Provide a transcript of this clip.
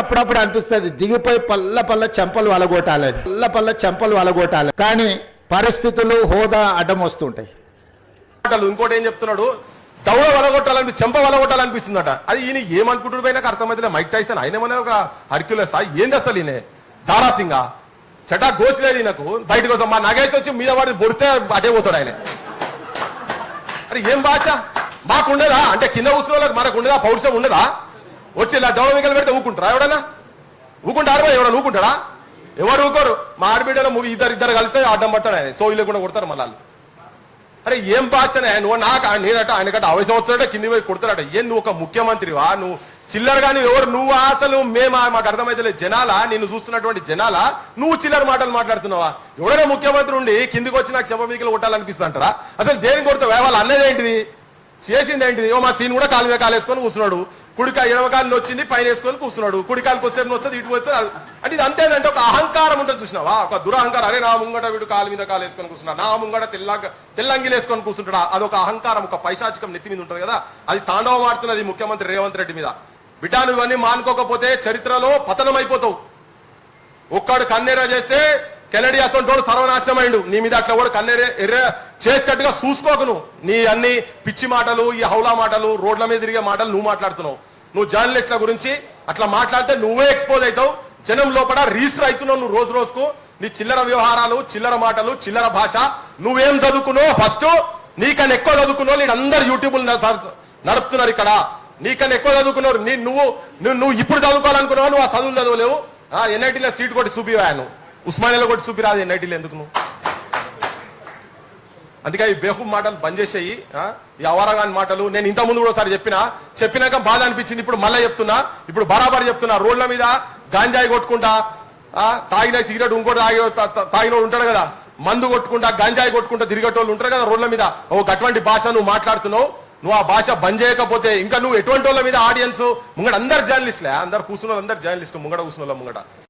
అప్పుడప్పుడు అనిపిస్తుంది దిగిపోయి పల్ల పల్ల చెంపలు అలగొట్టాలని పల్ల పల్ల చెంపలు వలగొట్టాలి. కానీ పరిస్థితులు హోదా అడ్డం వస్తుంటాయి. ఇంకోటి ఏం చెప్తున్నాడు? దౌడ వలగొట్టాలని చెంప వలగొట్టాలనిపిస్తుందట. అది ఈయన ఏమనుకుంటుడు పోయినా అర్థమైతే మైక్ టైసన్ ఆయన ఏమన్నా ఒక హర్క్యులస్ ఏంది అసలు ఈయన? దారాసింగా చటా గోచలేదు ఈయనకు. బయటకు వస్తాం మా నగేష్ వచ్చి మీద వాడి బొడితే అటే పోతాడు ఆయన. అరే ఏం భాష మాకుండదా? అంటే కింద కూర్చున్న వాళ్ళకి మనకు ఉండదా పౌరుషం ఉండదా? వచ్చి ఇలా దౌడ పెడితే ఊకుంటారా ఎవడన్నా? ఊకుంటారు ఎవడన్నా ఊకుంటాడా? ఎవరు ఊకోరు. మా ఆడబిడ్డలో మూవీ ఇద్దరు ఇద్దరు కలిస్తే అడ్డం పడతాడు ఆయన. సో లేకుండా కొడతారు మళ్ళీ అరే ఏం బాధ్యత నువ్వు నాకు ఆయన- నేనట ఆయనకట అవసరం వస్తాడట కింది పోయి కొడతాడట. ఏం నువ్వు ఒక ముఖ్యమంత్రివా? నువ్వు చిల్లర కానీ ఎవరు? నువ్వు అసలు మేము? మాకు అర్థమైతే జనాలా? నిన్ను చూస్తున్నటువంటి జనాల? నువ్వు చిల్లర మాటలు మాట్లాడుతున్నావా? ఎవడైనా ముఖ్యమంత్రి ఉండి కిందికి వచ్చి నాకు చెంప మీకలు కొట్టాలనిపిస్తుంటారా అసలు దేని కొడతావు వాళ్ళ అన్నది ఏంటిది? చేసింది ఏంటిది? ఓ మా సీన్ కూడా కాలు కాలేసుకొని కూర్చున్నాడు. కుడికా ఎడమ వచ్చింది పైన వేసుకొని కూర్చున్నాడు. కుడికాలకు వస్తే వస్తుంది ఇటు వస్తే అంటే ఇది అంతేనంటే ఒక అహంకారం ఉంటుంది చూసినావా? ఒక దురహంకారం. అరే నా ముంగట వీడు కాలు మీద కాలు వేసుకొని కూర్చున్నాడు. నా ముంగట తెల్ల తెల్లంగిలు వేసుకొని కూర్చుంటాడు? అదొక అహంకారం ఒక పైశాచికం నెత్తి మీద ఉంటుంది కదా? అది తాండవం ఆడుతున్నది ముఖ్యమంత్రి రేవంత్ రెడ్డి మీద. బిడ్డాను ఇవన్నీ మానుకోకపోతే చరిత్రలో పతనం అయిపోతావు ఒక్కడు కన్నెర చేస్తే కెనడి అసంటోడు సర్వనాశనమైండు. నీ మీద అట్లా కూడా కన్నేరే ఎర్ర చేసేటట్టుగా చూసుకోకు నువ్వు. నీ అన్ని పిచ్చి మాటలు ఈ హౌలా మాటలు రోడ్ల మీద తిరిగే మాటలు నువ్వు మాట్లాడుతున్నావు. నువ్వు జర్నలిస్ట్ల గురించి అట్లా మాట్లాడితే నువ్వే ఎక్స్పోజ్ అవుతావు. జనం లోపల రీసర్ అవుతున్నావు నువ్వు రోజు రోజుకు. నీ చిల్లర వ్యవహారాలు చిల్లర మాటలు చిల్లర భాష. నువ్వేం చదువుకున్నావు ఫస్ట్ నీకన్నా ఎక్కువ చదువుకున్నావు నేను అందరు యూట్యూబ్ నడుపుతున్నారు ఇక్కడ. నీకన్నా ఎక్కువ చదువుకున్నారు నీ నువ్వు నువ్వు నువ్వు ఇప్పుడు చదువుకోవాలనుకున్నావు నువ్వు ఆ చదువులు చదవలేవు. ఎన్ఐటీలో సీట్ కొట్టి చూపివాను ఉస్మానియాలో కొట్టి చూపిరాదు ఎన్ఐటీలో ఎందుకు నువ్వు? అందుకే ఈ బేహు మాటలు బంద్ చేసేయి ఆ? ఈ అవరగాని మాటలు. నేను ఇంత ముందు కూడా ఒకసారి చెప్పినా చెప్పినాక బాధ అనిపించింది. ఇప్పుడు మళ్ళీ చెప్తున్నా. ఇప్పుడు బరాబర్ చెప్తున్నా. రోడ్ల మీద గాంజాయి కొట్టుకుంటా తాగిన సిగరెట్ ఇంకోటి తాగి తా- తాగినోడు ఉంటాడు కదా. మందు కొట్టుకుంటా గాంజాయి కొట్టుకుంటా తిరిగేటోళ్ళు ఉంటారు కదా రోడ్ల మీద. ఓ అటువంటి భాష నువ్వు మాట్లాడుతున్నావు. నువ్వు ఆ భాష బంద్ చేయకపోతే ఇంకా నువ్వు ఎటువంటి వాళ్ళ మీద ఆడియన్స్? ముంగడ అందరు జర్నలిస్ట్లే అందరు కూర్చున్న అందరు జర్నలిస్ట్ ముంగడ కూర్చున్న ముంగడ